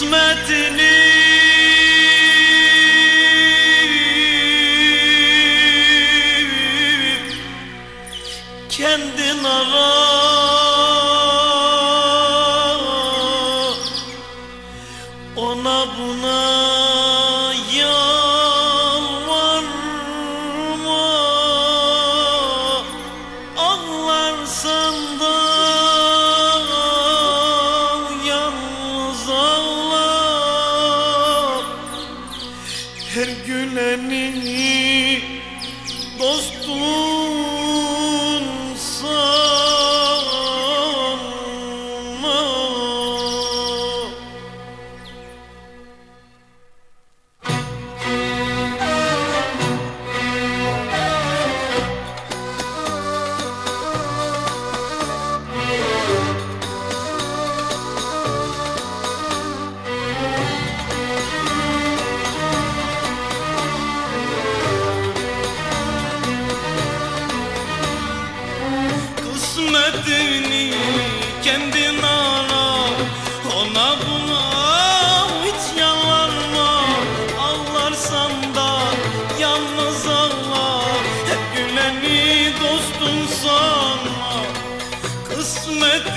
kısmetini. Kendin arar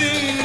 Kısmetini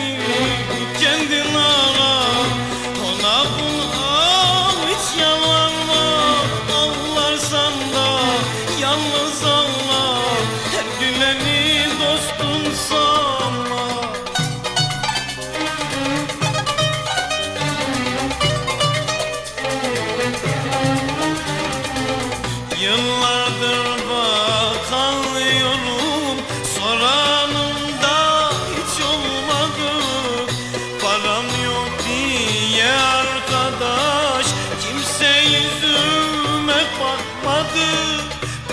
bakmadı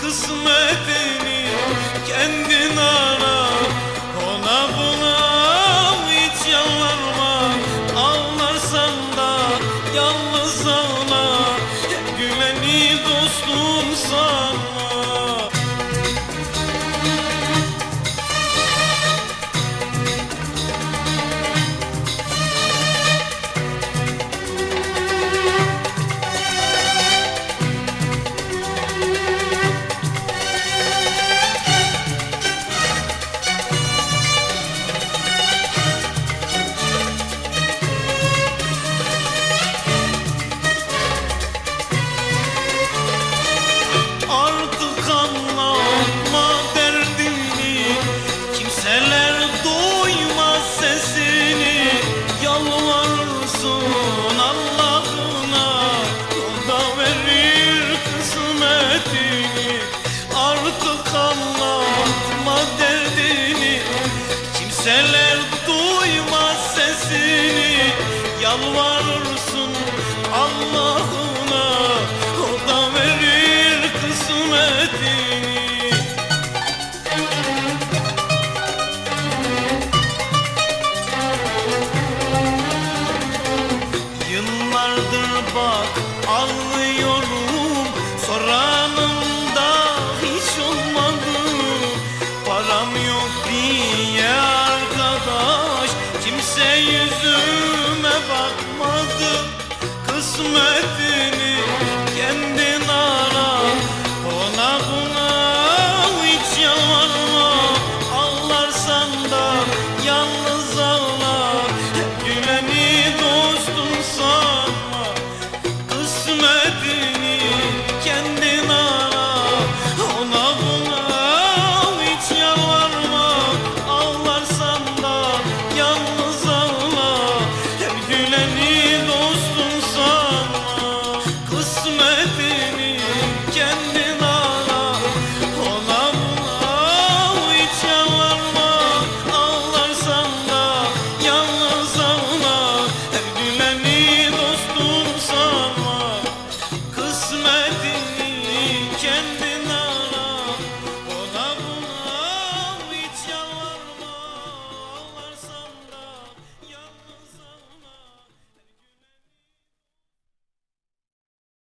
Kısmetini kendin ara Yalvarırsın kısmetini kendin ara. Ona buna hiç yalvarma. Ağlarsan da yalnız ağla. Kısmetini kendin ara Ola buna hiç yalanma Ağlarsan yalnız ağla